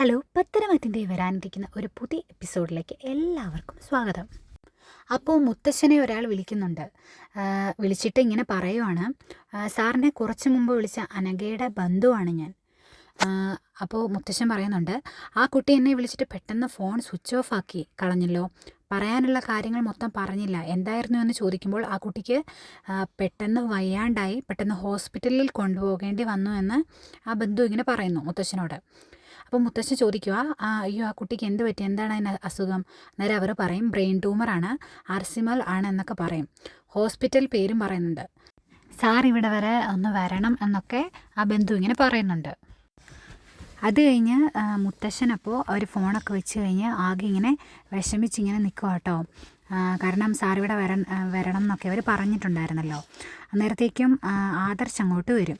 Hello പത്തരമത്തിന്റെ വരാനിരിക്കുന്ന ഒരു പുതിയ എപ്പിസോഡിലേക്ക് എല്ലാവർക്കും സ്വാഗതം. അപ്പോൾ മുത്തശ്ശനെ ഒരാൾ വിളിക്കുന്നുണ്ട്. വിളിച്ചിട്ട് ഇങ്ങനെ പറയുവാണ്. "ആ, സാറിനെ കുറച്ച് മുമ്പ് വിളിച്ച അനഘയുടെ ബന്ധുവാണ് ഞാൻ. അപ്പോൾ മുത്തശ്ശൻ പറയുന്നുണ്ട് ആ കുട്ടി എന്നെ വിളിച്ചിട്ട് പെട്ടെന്ന് ഫോൺ സ്വിച്ച് ഓഫ് ആക്കി കളഞ്ഞല്ലോ. പറയാനുള്ള കാര്യങ്ങൾ മൊത്തം പറഞ്ഞില്ല. എന്തായിരുന്നു എന്ന് ചോദിക്കുമ്പോൾ ആ കുട്ടിക്ക് പെട്ടെന്ന് വയ്യാണ്ടായി പെട്ടെന്ന് ഹോസ്പിറ്റലിൽ കൊണ്ടുപോകേണ്ടി വന്നു എന്ന് ആ ബന്ധു ഇങ്ങനെ പറയുന്നു മുത്തശ്ശനോട്. അപ്പോൾ മുത്തശ്ശൻ ചോദിക്കുക അയ്യോ ആ കുട്ടിക്ക് എന്ത് പറ്റി? എന്താണ് അതിന് അസുഖം? അന്നേരം അവർ പറയും ബ്രെയിൻ ട്യൂമറാണ് ആർസിമൽ ആണ് എന്നൊക്കെ പറയും. ഹോസ്പിറ്റൽ പേരും പറയുന്നുണ്ട്. സാർ ഇവിടെ വരെ ഒന്ന് വരണം എന്നൊക്കെ ആ ബന്ധു ഇങ്ങനെ പറയുന്നുണ്ട്. അത് കഴിഞ്ഞ് മുത്തശ്ശനപ്പോൾ അവർ ഫോണൊക്കെ വെച്ച് കഴിഞ്ഞ് ആകെ ഇങ്ങനെ വിഷമിച്ചിങ്ങനെ നിൽക്കുക കേട്ടോ കാരണം സാർ ഇവിടെ വരൺ വരണം എന്നൊക്കെ അവർ പറഞ്ഞിട്ടുണ്ടായിരുന്നല്ലോ. അന്നേരത്തേക്കും ആദർശ് അങ്ങോട്ട് വരും.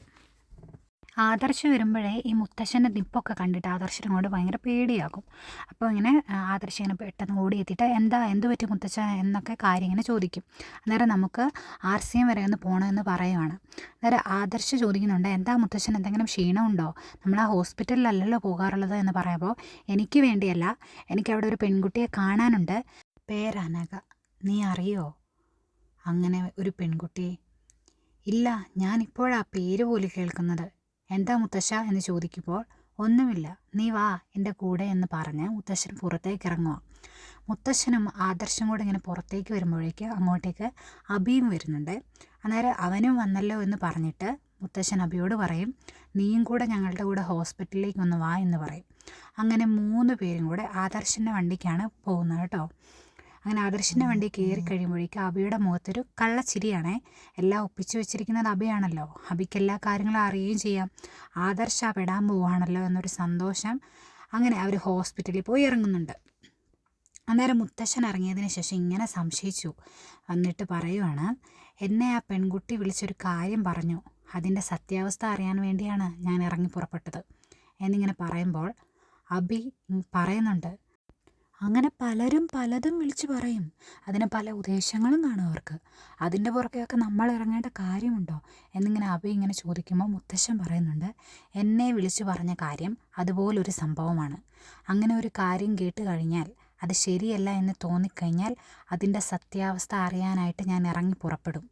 ആദർശ് വരുമ്പോഴേ ഈ മുത്തശ്ശന്റെ നിപ്പൊക്കെ കണ്ടിട്ട് ആദർശിന് അങ്ങോട്ട് ഭയങ്കര പേടിയാകും. അപ്പോൾ ഇങ്ങനെ ആദർശ് ഇങ്ങനെ പെട്ടെന്ന് ഓടിയെത്തിയിട്ട് എന്താ എന്ത് പറ്റി മുത്തശ്ശ എന്നൊക്കെ കാര്യം ഇങ്ങനെ ചോദിക്കും. അന്നേരം നമുക്ക് ആർ സി എം വരെ ഒന്ന് പോകണമെന്ന് പറയുവാണ്. അന്നേരം ആദർശ് ചോദിക്കുന്നുണ്ട് എന്താ മുത്തശ്ശൻ എന്തെങ്കിലും ക്ഷീണമുണ്ടോ? നമ്മൾ ആ ഹോസ്പിറ്റലിലല്ലല്ലോ പോകാറുള്ളത്? എന്ന് പറയുമ്പോൾ എനിക്ക് വേണ്ടിയല്ല. എനിക്കവിടെ ഒരു പെൺകുട്ടിയെ കാണാനുണ്ട്. പേരനക നീ അറിയോ? അങ്ങനെ ഒരു പെൺകുട്ടി. ഇല്ല ഞാനിപ്പോഴാ പേര് പോലും കേൾക്കുന്നത്. എന്താ മുത്തശ്ശ എന്ന് ചോദിക്കുമ്പോൾ ഒന്നുമില്ല. നീ വാ എന്റെ കൂടെ എന്ന് പറഞ്ഞ് മുത്തശ്ശൻ പുറത്തേക്ക് ഇറങ്ങുക മുത്തശ്ശനും ആദർശം കൂടെ ഇങ്ങനെ പുറത്തേക്ക് വരുമ്പോഴേക്ക് അങ്ങോട്ടേക്ക് അബിയും വരുന്നുണ്ട്. അന്നേരം അവനും വന്നല്ലോ എന്ന് പറഞ്ഞിട്ട് മുത്തശ്ശൻ അബിയോട് പറയും നീയും കൂടെ ഞങ്ങളുടെ കൂടെ ഹോസ്പിറ്റലിലേക്ക് ഒന്ന് വാ എന്ന് പറയും. അങ്ങനെ മൂന്ന് പേരും കൂടെ ആദർശന്റെ വണ്ടിക്കാണ് പോകുന്നത് കേട്ടോ. അങ്ങനെ ആദർശിന്റെ വണ്ടി കയറി കഴിയുമ്പോഴേക്കും അബിയുടെ മുഖത്തൊരു കള്ളച്ചിരിയാണേ. എല്ലാം ഒപ്പിച്ചു വെച്ചിരിക്കുന്നത് അബിയാണല്ലോ. അബിക്ക് എല്ലാ കാര്യങ്ങളും അറിയുകയും ചെയ്യാം. ആദർശ പെടാൻ പോവുകയാണല്ലോ എന്നൊരു സന്തോഷം അങ്ങനെ അവർ ഹോസ്പിറ്റലിൽ പോയി ഇറങ്ങുന്നുണ്ട്. അന്നേരം മുത്തശ്ശൻ ഇറങ്ങിയതിന് ശേഷം ഇങ്ങനെ സംശയിച്ചു. എന്നിട്ട് പറയുവാണ് എന്നെ ആ പെൺകുട്ടി വിളിച്ചൊരു കാര്യം പറഞ്ഞു. അതിന്റെ സത്യാവസ്ഥ അറിയാൻ വേണ്ടിയാണ് ഞാൻ ഇറങ്ങി പുറപ്പെട്ടത്. എന്നിങ്ങനെ പറയുമ്പോൾ അബി പറയുന്നുണ്ട് അങ്ങനെ പലരും പലതും വിളിച്ചു പറയും. അതിന് പല ഉദ്ദേശങ്ങളും കാണും അവർക്ക്. അതിന്റെ പുറകെയൊക്കെ നമ്മൾ ഇറങ്ങേണ്ട കാര്യമുണ്ടോ? എന്നിങ്ങനെ അവ ഇങ്ങനെ ചോദിക്കുമ്പോൾ മുത്തശ്ശൻ പറയുന്നുണ്ട് എന്നെ വിളിച്ചു പറഞ്ഞ കാര്യം അതുപോലൊരു സംഭവമാണ്. അങ്ങനെ ഒരു കാര്യം കേട്ട് കഴിഞ്ഞാൽ അത് ശരിയല്ല എന്ന് തോന്നിക്കഴിഞ്ഞാൽ അതിന്റെ സത്യാവസ്ഥ അറിയാനായിട്ട് ഞാൻ ഇറങ്ങി പുറപ്പെടും.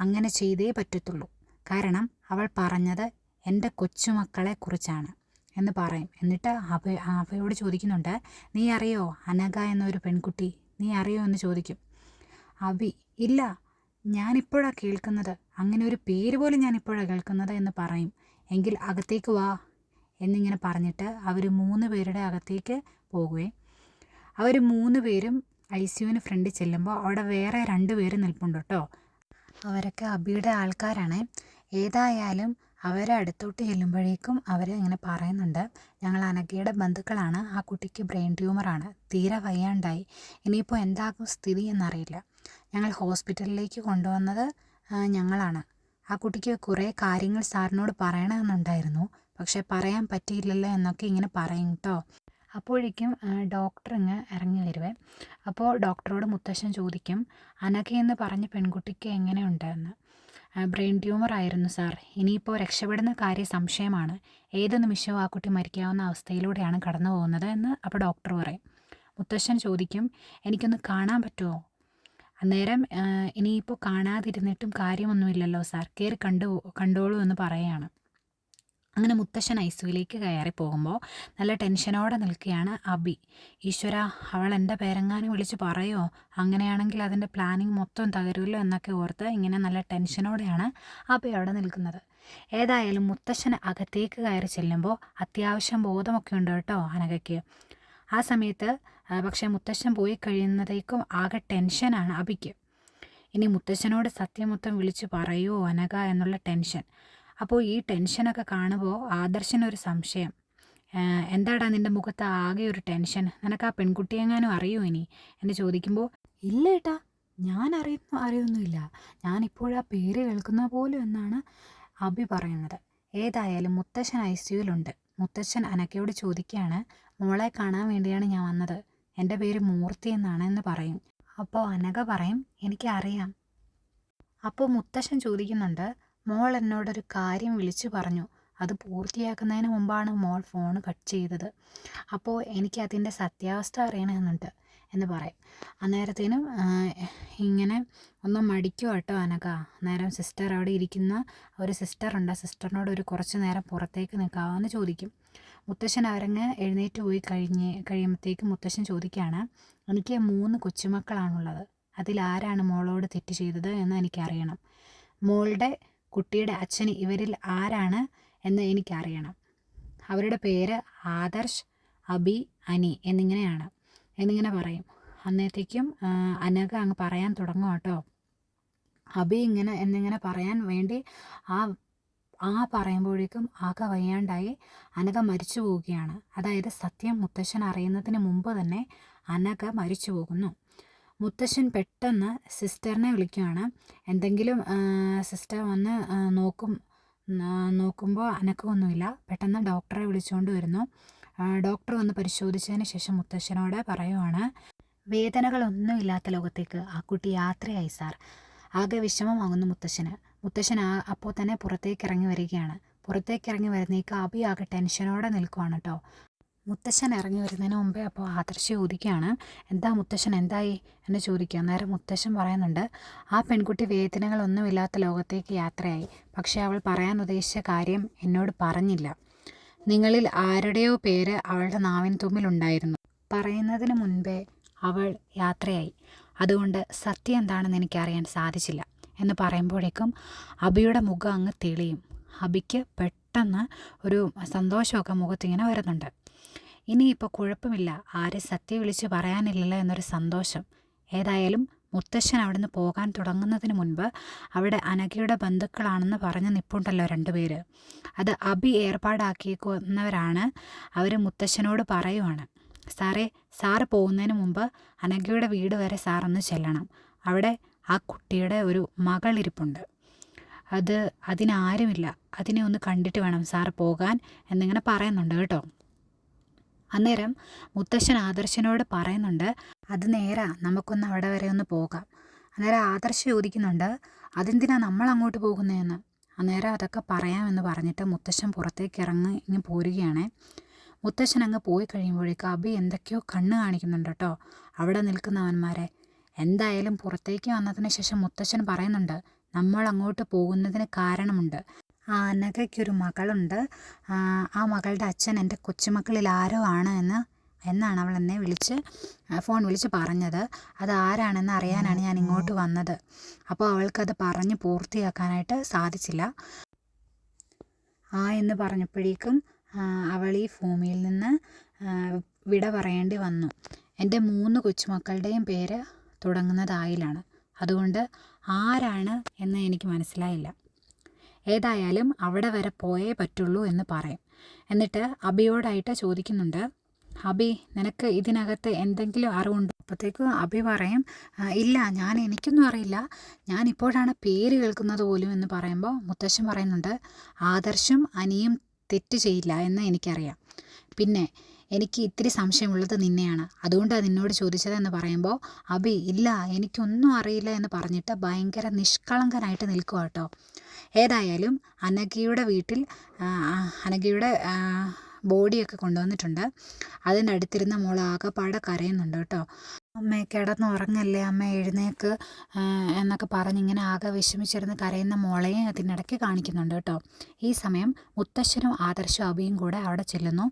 അങ്ങനെ ചെയ്തേ പറ്റത്തുള്ളൂ. കാരണം അവൾ പറഞ്ഞത് എന്റെ കൊച്ചുമക്കളെ കുറിച്ചാണ് എന്ന് പറയും. എന്നിട്ട് അഭ അഭയോട് ചോദിക്കുന്നുണ്ട് നീ അറിയോ അനഘ എന്നൊരു പെൺകുട്ടി? നീ അറിയോ എന്ന് ചോദിക്കും. അഭി ഇല്ല ഞാനിപ്പോഴാണ് കേൾക്കുന്നത്. അങ്ങനെ ഒരു പേര് പോലും ഞാനിപ്പോഴാണ് കേൾക്കുന്നത് എന്ന് പറയും. എങ്കിൽ അകത്തേക്ക് വാ എന്നിങ്ങനെ പറഞ്ഞിട്ട് അവർ മൂന്ന് പേരുടെ അകത്തേക്ക് പോകുകയും അവർ മൂന്ന് പേരും ഐ സിയുവിന് ഫ്രണ്ടിൽ ചെല്ലുമ്പോൾ അവിടെ വേറെ രണ്ട് പേര് നിൽപ്പുണ്ട് കേട്ടോ. അവരൊക്കെ അബിയുടെ ആൾക്കാരാണ്. ഏതായാലും അവരെ അടുത്തോട്ട് ചെല്ലുമ്പോഴേക്കും അവർ ഇങ്ങനെ പറയുന്നുണ്ട് ഞങ്ങൾ അനഘയുടെ ബന്ധുക്കളാണ് ആ കുട്ടിക്ക് ബ്രെയിൻ ട്യൂമറാണ് തീരെ വയ്യാണ്ടായി ഇനിയിപ്പോൾ എന്താകും സ്ഥിതി എന്നറിയില്ല. ഞങ്ങൾ ഹോസ്പിറ്റലിലേക്ക് കൊണ്ടുവന്നത് ഞങ്ങളാണ്. ആ കുട്ടിക്ക് കുറേ കാര്യങ്ങൾ സാറിനോട് പറയണമെന്നുണ്ടായിരുന്നു പക്ഷേ പറയാൻ പറ്റിയില്ലല്ലോ എന്നൊക്കെ ഇങ്ങനെ പറയും കേട്ടോ അപ്പോഴേക്കും ഡോക്ടർ ഇങ്ങ് ഇറങ്ങി വരുവേ. അപ്പോൾ ഡോക്ടറോട് മുത്തശ്ശൻ ചോദിക്കും അനഘ എന്ന് പറഞ്ഞ പെൺകുട്ടിക്ക് എങ്ങനെയുണ്ടെന്ന്? ബ്രെയിൻ ട്യൂമർ ആയിരുന്നു സാർ. ഇനിയിപ്പോൾ രക്ഷപ്പെടുന്ന കാര്യ സംശയമാണ്. ഏത് നിമിഷവും ആ കുട്ടി മരിക്കാവുന്ന അവസ്ഥയിലൂടെയാണ് കടന്നു പോകുന്നത് എന്ന് അപ്പോൾ ഡോക്ടർ പറയും. മുത്തശ്ശൻ ചോദിക്കും എനിക്കൊന്ന് കാണാൻ പറ്റുമോ അന്നേരം ഇനിയിപ്പോൾ കാണാതിരുന്നിട്ടും കാര്യമൊന്നുമില്ലല്ലോ സാർ. കയറി കണ്ടു കണ്ടോളൂ എന്ന് പറയുകയാണ്. അങ്ങനെ മുത്തശ്ശൻ ഐസുവിലേക്ക് കയറി പോകുമ്പോൾ നല്ല ടെൻഷനോടെ നിൽക്കുകയാണ് അബി. ഈശ്വര അവൾ എന്റെ പേരെങ്ങാനും വിളിച്ച് പറയുമോ അങ്ങനെയാണെങ്കിൽ അതിന്റെ പ്ലാനിങ് മൊത്തം തകരുമല്ലോ എന്നൊക്കെ ഓർത്ത് ഇങ്ങനെ നല്ല ടെൻഷനോടെയാണ് അബി അവിടെ നിൽക്കുന്നത്. ഏതായാലും മുത്തശ്ശൻ അകത്തേക്ക് കയറി ചെല്ലുമ്പോൾ അത്യാവശ്യം ബോധമൊക്കെ ഉണ്ട് കേട്ടോ അനഘയ്ക്ക്. ആ സമയത്ത് പക്ഷേ മുത്തശ്ശൻ പോയി കഴിയുന്നതേക്കും ആകെ ടെൻഷനാണ് അബിക്ക്. ഇനി മുത്തശ്ശനോട് സത്യം മൊത്തം വിളിച്ച് പറയുമോ അനഘ എന്നുള്ള ടെൻഷൻ. അപ്പോൾ ഈ ടെൻഷനൊക്കെ കാണുമ്പോൾ ആദർശനൊരു സംശയം. എന്താടാ നിന്റെ മുഖത്ത് ആകെ ഒരു ടെൻഷൻ? നിനക്ക് ആ പെൺകുട്ടിയെങ്ങാനും അറിയോ ഇനി? എന്ന് ചോദിക്കുമ്പോൾ ഇല്ല ഏട്ടാ ഞാൻ അറിയുന്നു അറിയൊന്നുമില്ല. ഞാൻ ആ പേര് കേൾക്കുന്ന പോലും എന്നാണ് അബി പറയുന്നത്. ഏതായാലും മുത്തശ്ശൻ ഐ സിയുലുണ്ട് മുത്തശ്ശൻ അനക്കയോട് ചോദിക്കുകയാണ് മോളെ കാണാൻ വേണ്ടിയാണ് ഞാൻ വന്നത്. എന്റെ പേര് മൂർത്തി എന്നാണ് എന്ന് പറയും. അപ്പോൾ അനക പറയും എനിക്കറിയാം. അപ്പോൾ മുത്തശ്ശൻ ചോദിക്കുന്നുണ്ട് മോൾ എന്നോടൊരു കാര്യം വിളിച്ചു പറഞ്ഞു. അത് പൂർത്തിയാക്കുന്നതിന് മുമ്പാണ് മോൾ ഫോൺ കട്ട് ചെയ്തത്. അപ്പോൾ എനിക്ക് അതിന്റെ സത്യാവസ്ഥ അറിയണമെന്നുണ്ട് എന്ന് പറയും. അന്നേരത്തേനും ഇങ്ങനെ ഒന്ന് മടിക്കുക കേട്ടോ അനക അന്നേരം സിസ്റ്റർ അവിടെ ഇരിക്കുന്ന ഒരു സിസ്റ്റർ ഉണ്ട്. ആ സിസ്റ്ററിനോട് ഒരു കുറച്ച് നേരം പുറത്തേക്ക് നിൽക്കാമോ എന്ന് ചോദിക്കും. മുത്തശ്ശൻ അവരങ്ങ് എഴുന്നേറ്റ് പോയി കഴിഞ്ഞ് കഴിയുമ്പോഴത്തേക്ക് മുത്തശ്ശൻ ചോദിക്കുകയാണ് എനിക്ക് മൂന്ന് കൊച്ചുമക്കളാണുള്ളത്. അതിലാരാണ് മോളോട് തെറ്റ് ചെയ്തത് എന്ന് എനിക്കറിയണം. മോളുടെ കുട്ടിയുടെ അച്ഛൻ ഇവരിൽ ആരാണ് എന്ന് എനിക്കറിയണം. അവരുടെ പേര് ആദർശ് അബി അനി എന്നിങ്ങനെയാണ്. എന്നിങ്ങനെ പറയും. അന്നേത്തേക്കും അനക അങ്ങ് പറയാൻ തുടങ്ങും കേട്ടോ. അബി ഇങ്ങനെ എന്നിങ്ങനെ പറയാൻ വേണ്ടി ആ ആ പറയുമ്പോഴേക്കും ആകെ വയ്യാണ്ടായി അനക മരിച്ചു പോവുകയാണ്. അതായത് സത്യം മുത്തശ്ശൻ അറിയുന്നതിന് മുമ്പ് തന്നെ അനക മരിച്ചു പോകുന്നു. മുത്തശ്ശൻ പെട്ടെന്ന് സിസ്റ്ററിനെ വിളിക്കുകയാണ് എന്തെങ്കിലും സിസ്റ്റർ വന്ന് നോക്കും നോക്കുമ്പോൾ അനക്കമൊന്നുമില്ല. പെട്ടെന്ന് ഡോക്ടറെ വിളിച്ചുകൊണ്ട് വരുന്നു. ഡോക്ടർ വന്ന് പരിശോധിച്ചതിന് ശേഷം മുത്തശ്ശനോട് പറയുവാണ് വേദനകളൊന്നുമില്ലാത്ത ലോകത്തേക്ക് ആ കുട്ടി യാത്രയായി സാർ. ആകെ വിഷമമാകുന്നു മുത്തശ്ശന്. മുത്തശ്ശൻ ആ അപ്പോൾ തന്നെ പുറത്തേക്ക് ഇറങ്ങി വരികയാണ്. പുറത്തേക്ക് ഇറങ്ങി വരുന്നേക്ക് അബി ആകെ ടെൻഷനോടെ നിൽക്കുവാണ് കേട്ടോ മുത്തശ്ശൻ ഇറങ്ങി വരുന്നതിന് മുമ്പേ അപ്പോൾ ആദർശ് ചോദിക്കുകയാണ് എന്താ മുത്തശ്ശൻ എന്തായി? എന്ന് ചോദിക്കുക അന്നേരം മുത്തശ്ശൻ പറയുന്നുണ്ട് ആ പെൺകുട്ടി വേദനകളൊന്നുമില്ലാത്ത ലോകത്തേക്ക് യാത്രയായി. പക്ഷേ അവൾ പറയാൻ ഉദ്ദേശിച്ച കാര്യം എന്നോട് പറഞ്ഞില്ല. നിങ്ങളിൽ ആരുടെയോ പേര് അവളുടെ നാവിൻ തുമ്പിലുണ്ടായിരുന്നു പറയുന്നതിന് മുൻപേ അവൾ യാത്രയായി. അതുകൊണ്ട് സത്യം എന്താണെന്ന് എനിക്കറിയാൻ സാധിച്ചില്ല. എന്ന് പറയുമ്പോഴേക്കും അബിയുടെ മുഖം അങ്ങ് തെളിയും. അബിക്ക് പെട്ടെന്ന് ഒരു സന്തോഷമൊക്കെ മുഖത്തിങ്ങനെ വരുന്നുണ്ട്. ഇനിയിപ്പോൾ കുഴപ്പമില്ല. ആരെ സത്യം വിളിച്ച് പറയാനില്ലല്ലോ എന്നൊരു സന്തോഷം. ഏതായാലും മുത്തശ്ശൻ അവിടുന്ന് പോകാൻ തുടങ്ങുന്നതിന് മുൻപ് അവിടെ അനഘയുടെ ബന്ധുക്കളാണെന്ന് പറഞ്ഞ് നിപ്പുണ്ടല്ലോ രണ്ടുപേര്. അത് അബി ഏർപ്പാടാക്കിയേക്കുന്നവരാണ് അവർ മുത്തശ്ശനോട് പറയുവാണ്. സാറേ സാറ് പോകുന്നതിന് മുമ്പ് അനഘയുടെ വീട് വരെ സാറൊന്ന് ചെല്ലണം. അവിടെ ആ കുട്ടിയുടെ ഒരു മകൾ ഇരിപ്പുണ്ട് അത് അതിനാരുമില്ല. അതിനെ ഒന്ന് കണ്ടിട്ട് വേണം സാർ പോകാൻ എന്നിങ്ങനെ പറയുന്നുണ്ട് കേട്ടോ. അന്നേരം മുത്തശ്ശൻ ആദർശനോട് പറയുന്നുണ്ട് അത് നേരാ നമുക്കൊന്ന് അവിടെ വരെ ഒന്ന് പോകാം. അന്നേരം ആദർശ് ചോദിക്കുന്നുണ്ട് അതെന്തിനാ നമ്മൾ അങ്ങോട്ട് പോകുന്നതെന്ന് അന്നേരം അതൊക്കെ പറയാമെന്ന് പറഞ്ഞിട്ട് മുത്തശ്ശൻ പുറത്തേക്ക് ഇറങ്ങി ഇങ്ങനെ പോരുകയാണ്. മുത്തശ്ശൻ അങ്ങ് പോയി കഴിയുമ്പോഴേക്ക് അബി എന്തൊക്കെയോ കണ്ണ് കാണിക്കുന്നുണ്ട് കേട്ടോ അവിടെ നിൽക്കുന്നവന്മാരെ. എന്തായാലും പുറത്തേക്ക് വന്നതിന് ശേഷം മുത്തശ്ശൻ പറയുന്നുണ്ട് നമ്മൾ അങ്ങോട്ട് പോകുന്നതിന് കാരണമുണ്ട്. അനഘയ്ക്കൊരു മകളുണ്ട്. ആ മകളുടെ അച്ഛൻ എന്റെ കൊച്ചുമക്കളിൽ ആരോ ആണ് എന്ന് എന്നാണ് അവൾ എന്നെ വിളിച്ച് ഫോൺ വിളിച്ച് പറഞ്ഞത്. അത് ആരാണെന്ന് അറിയാനാണ് ഞാൻ ഇങ്ങോട്ട് വന്നത്. അപ്പോൾ അവൾക്കത് പറഞ്ഞ് പൂർത്തിയാക്കാനായിട്ട് സാധിച്ചില്ല. ആ എന്ന് പറഞ്ഞപ്പോഴേക്കും അവൾ ഈ ഭൂമിയിൽ നിന്ന് വിട പറയേണ്ടി വന്നു. എന്റെ മൂന്ന് കൊച്ചുമക്കളുടെയും പേര് തുടങ്ങുന്നതായിലാണ് അതുകൊണ്ട് ആരാണ് എന്ന് എനിക്ക് മനസ്സിലായില്ല. ഏതായാലും അവിടെ വരെ പോയേ പറ്റുള്ളൂ എന്ന് പറയും. എന്നിട്ട് അബിയോടായിട്ട് ചോദിക്കുന്നുണ്ട് അബി നിനക്ക് ഇതിനകത്ത് എന്തെങ്കിലും അറിവുണ്ടോ? അപ്പോഴത്തേക്കും അബി പറയും ഇല്ല ഞാൻ എനിക്കൊന്നും അറിയില്ല. ഞാൻ ഇപ്പോഴാണ് പേര് കേൾക്കുന്നത് പോലും എന്ന് പറയുമ്പോൾ മുത്തശ്ശൻ പറയുന്നുണ്ട് ആദർശം അനിയും തെറ്റ് ചെയ്യില്ല എന്ന് എനിക്കറിയാം. പിന്നെ എനിക്ക് ഇത്തിരി സംശയമുള്ളത് നിന്നെയാണ്. അതുകൊണ്ടാണ് നിന്നോട് ചോദിച്ചതെന്ന് പറയുമ്പോൾ അബി ഇല്ല എനിക്കൊന്നും അറിയില്ല എന്ന് പറഞ്ഞിട്ട് ഭയങ്കര നിഷ്കളങ്കനായിട്ട് നിൽക്കുക കേട്ടോ ഏതായാലും അനഘയുടെ വീട്ടിൽ അനഘയുടെ ബോഡിയൊക്കെ കൊണ്ടുവന്നിട്ടുണ്ട്. അതിന്റെ അടുത്തിരുന്ന മോൾ ആകെപ്പാടെ കരയുന്നുണ്ട് കേട്ടോ. അമ്മേ കിടന്നുറങ്ങല്ലേ അമ്മ എഴുന്നേക്ക് എന്നൊക്കെ പറഞ്ഞ് ഇങ്ങനെ ആകെ വിഷമിച്ചിരുന്ന് കരയുന്ന മോളെയും അതിനിടയ്ക്ക് കാണിക്കുന്നുണ്ട് കേട്ടോ. ഈ സമയം മുത്തശ്ശനും ആദർശും അബിയും കൂടെ അവിടെ ചെല്ലുന്നു.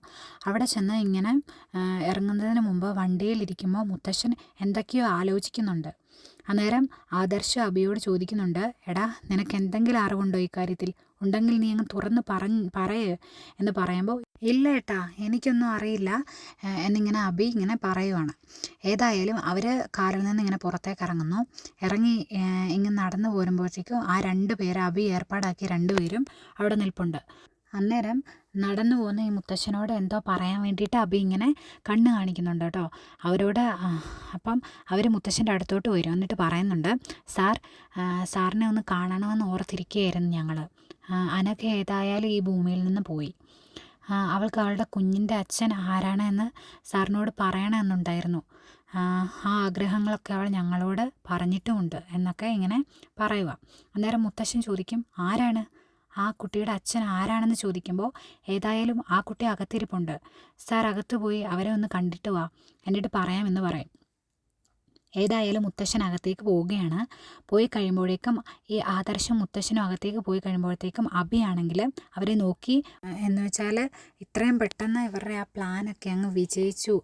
അവിടെ ചെന്ന് ഇങ്ങനെ ഇറങ്ങുന്നതിന് മുമ്പ് വണ്ടിയിലിരിക്കുമ്പോൾ മുത്തശ്ശൻ എന്തൊക്കെയോ ആലോചിക്കുന്നുണ്ട്. അന്നേരം ആദർശ അബിയോട് ചോദിക്കുന്നുണ്ട് എടാ നിനക്ക് എന്തെങ്കിലും അറിവുണ്ടോ ഇക്കാര്യത്തിൽ ഉണ്ടെങ്കിൽ നീ അങ്ങ് തുറന്ന് പറഞ്ഞ് പറയ് എന്ന് പറയുമ്പോൾ ഇല്ല ഏട്ടാ എനിക്കൊന്നും അറിയില്ല. എന്നിങ്ങനെ അബി ഇങ്ങനെ പറയുവാണ്. ഏതായാലും അവർ കാറിൽ നിന്ന് ഇങ്ങനെ പുറത്തേക്ക് ഇറങ്ങുന്നു. ഇറങ്ങി ഇങ്ങനെ നടന്നു പോരുമ്പോഴത്തേക്കും ആ രണ്ട് പേര് അബി ഏർപ്പാടാക്കി രണ്ടുപേരും അവിടെ നിൽപ്പുണ്ട്. അന്നേരം നടന്നു പോകുന്ന ഈ മുത്തശ്ശനോട് എന്തോ പറയാൻ വേണ്ടിയിട്ട് അബി ഇങ്ങനെ കണ്ണ് കാണിക്കുന്നുണ്ട് കേട്ടോ. അവരോട് അപ്പം അവർ മുത്തശ്ശന്റെ അടുത്തോട്ട് വരും എന്നിട്ട് പറയുന്നുണ്ട് സാർ സാറിനെ ഒന്ന് കാണണമെന്ന് ഓർത്തിരിക്കുകയായിരുന്നു ഞങ്ങൾ അനഘ ഏതായാലും ഈ ഭൂമിയിൽ നിന്ന് പോയി. അവൾക്ക് അവളുടെ കുഞ്ഞിന്റെ അച്ഛൻ ആരാണെന്ന് സാറിനോട് പറയണമെന്നുണ്ടായിരുന്നു. ആ ആഗ്രഹങ്ങളൊക്കെ അവൾ ഞങ്ങളോട് പറഞ്ഞിട്ടുമുണ്ട് എന്നൊക്കെ ഇങ്ങനെ പറയുക. അന്നേരം മുത്തശ്ശൻ ചോദിക്കും ആരാണ്? ആ കുട്ടിയുടെ അച്ഛൻ ആരാണെന്ന് ചോദിക്കുമ്പോൾ ഏതായാലും ആ കുട്ടി അകത്തിരിപ്പുണ്ട്. സാർ അകത്ത് പോയി അവരെ ഒന്ന് കണ്ടിട്ട് വാ. എന്നിട്ട് പറയാമെന്ന് പറയും. ഏതായാലും മുത്തശ്ശൻ അകത്തേക്ക് പോവുകയാണ്. പോയി കഴിയുമ്പോഴേക്കും ഈ ആദർശം മുത്തശ്ശനും അകത്തേക്ക് പോയി കഴിയുമ്പോഴത്തേക്കും അഭിയാണെങ്കിൽ അവരെ നോക്കി. എന്ന് വെച്ചാൽ ഇത്രയും പെട്ടെന്ന് ഇവരുടെ ആ പ്ലാനൊക്കെ അങ്ങ് വിജയിച്ചു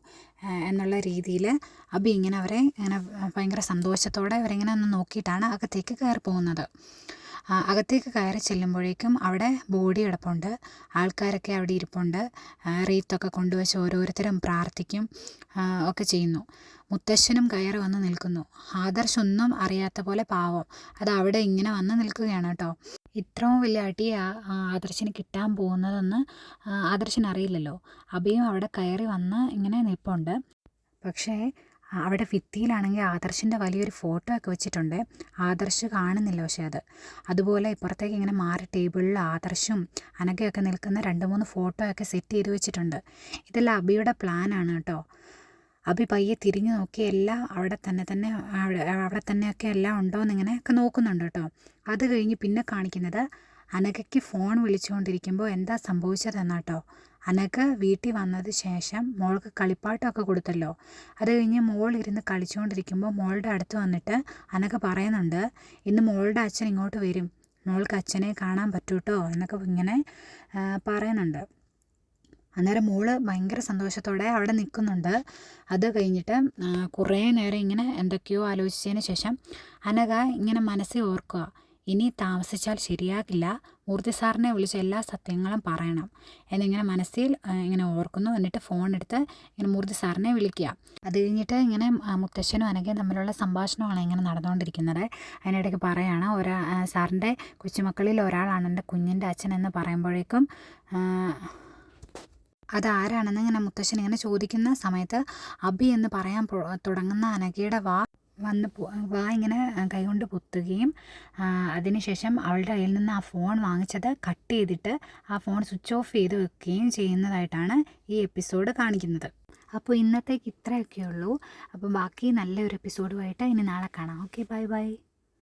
എന്നുള്ള രീതിയിൽ അബി ഇങ്ങനെ അവരെ ഇങ്ങനെ ഭയങ്കര സന്തോഷത്തോടെ അവരിങ്ങനെ ഒന്ന് നോക്കിയിട്ടാണ് അകത്തേക്ക് കയറി പോകുന്നത് അകത്തേക്ക് കയറി ചെല്ലുമ്പോഴേക്കും അവിടെ ബോഡി കിടപ്പുണ്ട്. ആൾക്കാരൊക്കെ അവിടെ ഇരിപ്പുണ്ട്. റീത്തൊക്കെ കൊണ്ടുവച്ച് ഓരോരുത്തരും പ്രാർത്ഥിക്കും ഒക്കെ ചെയ്യുന്നു. മുത്തശ്ശനും കയറി വന്ന് നിൽക്കുന്നു. ആദർശ് ഒന്നും അറിയാത്ത പോലെ പാവം. അത് അവിടെ ഇങ്ങനെ വന്ന് നിൽക്കുകയാണ് കേട്ടോ. ഇത്രയും വലിയ അടി ആദർശിന് കിട്ടാൻ പോകുന്നതെന്ന് ആദർശിന് അറിയില്ലല്ലോ. അഭിയും അവിടെ കയറി വന്ന് ഇങ്ങനെ നിൽപ്പുണ്ട്. പക്ഷേ അവിടെ ഭിത്തിയിലാണെങ്കിൽ ആദർശിന്റെ വലിയൊരു ഫോട്ടോ ഒക്കെ വെച്ചിട്ടുണ്ട്. ആദർശ് കാണുന്നില്ല പക്ഷേ അത്. അതുപോലെ ഇപ്പുറത്തേക്ക് ഇങ്ങനെ മാറി ടേബിളിൽ ആദർശും അനഘയൊക്കെ നിൽക്കുന്ന രണ്ട് മൂന്ന് ഫോട്ടോ ഒക്കെ സെറ്റ് ചെയ്ത് വെച്ചിട്ടുണ്ട്. ഇതെല്ലാം അബിയുടെ പ്ലാനാണ് കേട്ടോ. അബി പയ്യെ തിരിഞ്ഞു നോക്കിയെല്ലാം അവിടെ തന്നെ തന്നെ അവിടെ അവിടെ തന്നെയൊക്കെ എല്ലാം ഉണ്ടോ എന്നിങ്ങനെ ഒക്കെ നോക്കുന്നുണ്ട് കേട്ടോ. അത് കഴിഞ്ഞ് പിന്നെ കാണിക്കുന്നത് അനഘയ്ക്ക് ഫോൺ വിളിച്ചുകൊണ്ടിരിക്കുമ്പോൾ എന്താ സംഭവിച്ചതെന്നാട്ടോ അനഘ വീട്ടിൽ വന്നത് ശേഷം മോൾക്ക് കളിപ്പാട്ടമൊക്കെ കൊടുത്തല്ലോ. അത് കഴിഞ്ഞ് മോൾ ഇരുന്ന് കളിച്ചുകൊണ്ടിരിക്കുമ്പോൾ മോളുടെ അടുത്ത് വന്നിട്ട് അനക്ക് പറയുന്നുണ്ട് ഇന്ന് മോളുടെ അച്ഛൻ ഇങ്ങോട്ട് വരും. മോൾക്ക് അച്ഛനെ കാണാൻ പറ്റൂട്ടോ? എന്നൊക്കെ ഇങ്ങനെ പറയുന്നുണ്ട്. അന്നേരം മോൾ ഭയങ്കര സന്തോഷത്തോടെ അവിടെ നിൽക്കുന്നുണ്ട്. അത് കഴിഞ്ഞിട്ട് കുറേ നേരം ഇങ്ങനെ എന്തൊക്കെയോ ആലോചിച്ചതിന് ശേഷം അനക ഇങ്ങനെ മനസ്സിൽ ഓർക്കുക ഇനി താമസിച്ചാൽ ശരിയാകില്ല. മൂർത്തി സാറിനെ വിളിച്ച് എല്ലാ സത്യങ്ങളും പറയണം. എന്നിങ്ങനെ മനസ്സിൽ ഇങ്ങനെ ഓർക്കുന്നു. എന്നിട്ട് ഫോൺ എടുത്ത് ഇങ്ങനെ മൂർത്തി സാറിനെ വിളിക്കുക. അത് കഴിഞ്ഞിട്ട് ഇങ്ങനെ മുത്തശ്ശനും അനഘയും തമ്മിലുള്ള സംഭാഷണമാണ് ഇങ്ങനെ നടന്നുകൊണ്ടിരിക്കുന്നത്. അതിനിടയ്ക്ക് പറയുകയാണ് ഒരാ സാറിന്റെ കൊച്ചുമക്കളിൽ ഒരാളാണ് എന്റെ കുഞ്ഞിന്റെ അച്ഛൻ എന്ന് പറയുമ്പോഴേക്കും അതാരാണെന്ന് ഇങ്ങനെ മുത്തശ്ശൻ ഇങ്ങനെ ചോദിക്കുന്ന സമയത്ത് അബി എന്ന് പറയാൻ തുടങ്ങുന്ന അനഘയുടെ വാ വന്ന് വാ ഇങ്ങനെ കൈകൊണ്ട് പൊത്തുകയും അതിനുശേഷം അവളുടെ കയ്യിൽ നിന്ന് ആ ഫോൺ വാങ്ങിച്ചത് കട്ട് ചെയ്തിട്ട് ആ ഫോൺ സ്വിച്ച് ഓഫ് ചെയ്ത് വെക്കുകയും ചെയ്യുന്നതായിട്ടാണ് ഈ എപ്പിസോഡ് കാണിക്കുന്നത്. അപ്പോൾ ഇന്നത്തേക്ക് ഇത്രയൊക്കെ ഉള്ളൂ അപ്പോൾ ബാക്കി നല്ലൊരു എപ്പിസോഡുമായിട്ട് ഇനി നാളെ കാണാം. Okay bye bye.